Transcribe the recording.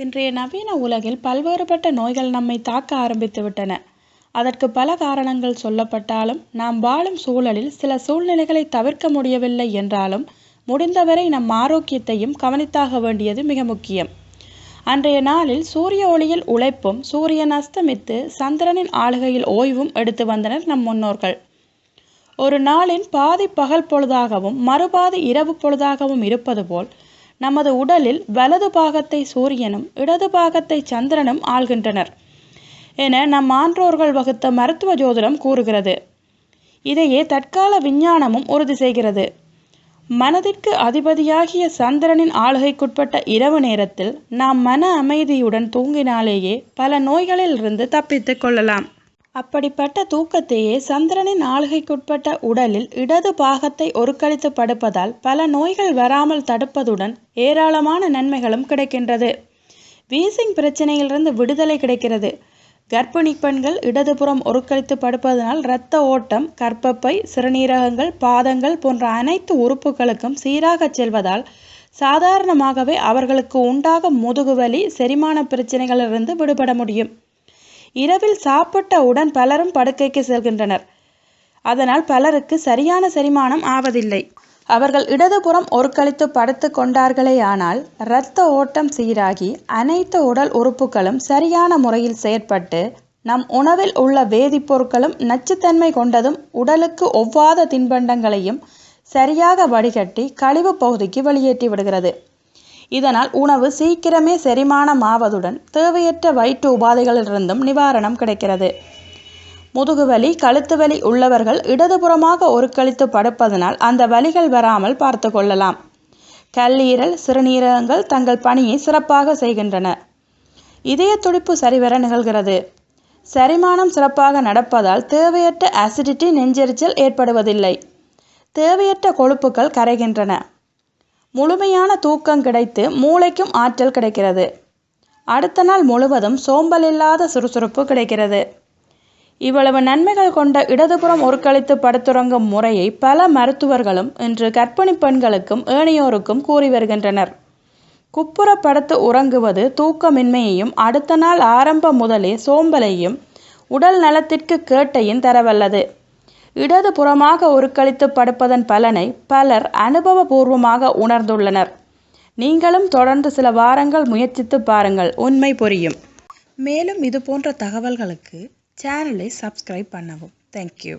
இன்றைய நவீன உலகில் பல்வேறுபட்ட நோய்கள் நம்மை தாக்க ஆரம்பித்துவிட்டன அதற்கு பல காரணங்கள் சொல்லப்பட்டாலும் நாம் வாழும் சூழலில் சில சூழ்நிலைகளை தவிர்க்க முடியவில்லை என்றாலும் முடிந்தவரை நம் ஆரோக்கியத்தையும் கவனித்தாக வேண்டியது மிக முக்கியம். அன்றைய நாளில் சூரிய ஒளியில் உழைப்பும் சூரியன் அஸ்தமித்து சந்திரனின் ஆளுகையில் ஓய்வும் எடுத்து வந்தனர் நம் முன்னோர்கள். ஒரு நாளின் பாதி பகல் பொழுதாகவும் மறுபாதி இரவு பொழுதாகவும் இருப்பது போல் நமது உடலில் வலது பாகத்தை சூரியனும் இடது பாகத்தை சந்திரனும் ஆள்கின்றனர் என நம் ஆன்றோர்கள் வகுத்த மருத்துவ ஜோதிடம் கூறுகிறது. இதையே தற்கால விஞ்ஞானமும் உறுதி செய்கிறது. மனதிற்கு அதிபதியாகிய சந்திரனின் ஆளுகைக்குட்பட்ட இரவு நேரத்தில் நாம் மன அமைதியுடன் தூங்கினாலேயே பல நோய்களிலிருந்து தப்பித்துக் கொள்ளலாம். அப்படிப்பட்ட தூக்கத்தையே சந்திரனின் ஆளுகைக்குட்பட்ட உடலில் இடது பாகத்தை ஒருக்களித்து படுப்பதால் பல நோய்கள் வராமல் தடுப்பதுடன் ஏராளமான நன்மைகளும் கிடைக்கின்றது. வீசிங் பிரச்சனையிலிருந்து விடுதலை கிடைக்கிறது. கர்ப்பிணி பெண்கள் இடதுபுறம் ஒருக்களித்து படுப்பதனால் இரத்த ஓட்டம் கற்பப்பை சிறுநீரகங்கள் பாதங்கள் போன்ற அனைத்து உறுப்புகளுக்கும் சீராகச் செல்வதால் சாதாரணமாகவே அவர்களுக்கு உண்டாகும் முதுகுவலி செரிமான பிரச்சனைகளிலிருந்து விடுபட முடியும். இரவில் சாப்பிட்ட உடன் பலரும் படுக்கைக்கு செல்கின்றனர். அதனால் பலருக்கு சரியான செரிமானம் ஆவதில்லை. அவர்கள் இடதுபுறம் ஒருக்களித்து படுத்து கொண்டார்களேயானால் இரத்த ஓட்டம் சீராகி அனைத்து உடல் உறுப்புகளும் சரியான முறையில் செயற்பட்டு நம் உணவில் உள்ள வேதிப்பொருட்களும் நச்சுத்தன்மை கொண்டதும் உடலுக்கு ஒவ்வாத தின்பண்டங்களையும் சரியாக வடிகட்டி கழிவு பகுதிக்கு வெளியேற்றி விடுகிறது. இதனால் உணவு சீக்கிரமே செரிமானம் ஆவதுடன் தேவையற்ற வயிற்று உபாதைகளிலிருந்தும் நிவாரணம் கிடைக்கிறது. முதுகுவலி கழுத்து வலி உள்ளவர்கள் இடதுபுறமாக ஒருக்களித்து படுப்பதனால் அந்த வலிகள் வராமல் பார்த்து கொள்ளலாம். கல்லீரல் சிறுநீரகங்கள் தங்கள் பணியை சிறப்பாக செய்கின்றன. இதய துடிப்பு சரிவர நிகழ்கிறது. செரிமானம் சிறப்பாக நடப்பதால் தேவையற்ற அசிடிட்டி நெஞ்செரிச்சல் ஏற்படுவதில்லை. தேவையற்ற கொழுப்புகள் கரைகின்றன. முழுமையான தூக்கம் கிடைத்து மூளைக்கும் ஆற்றல் கிடைக்கிறது. அடுத்த நாள் முழுவதும் சோம்பல் இல்லாத சுறுசுறுப்பு கிடைக்கிறது. இவ்வளவு நன்மைகள் கொண்ட இடதுபுறம் ஒருக்களித்து படுத்துறங்கும் முறையை பல மருத்துவர்களும் இன்று கர்ப்பிணி பெண்களுக்கும் ஏனையோருக்கும் கூறி வருகின்றனர். குப்புற படுத்து உறங்குவது தூக்கமின்மையையும் அடுத்த நாள் ஆரம்பம் முதலே சோம்பலையும் உடல் நலத்திற்கு கேட்டையும் தரவல்லது. இடது புறமாக உருக்களித்து படுப்பதன் பலனை பலர் அனுபவபூர்வமாக உணர்ந்துள்ளனர். நீங்களும் தொடர்ந்து சில வாரங்கள் முயற்சித்து பாருங்கள். உண்மை புரியும். மேலும் இது போன்ற தகவல்களுக்கு சேனலை சப்ஸ்கிரைப் பண்ணவும். தேங்க்யூ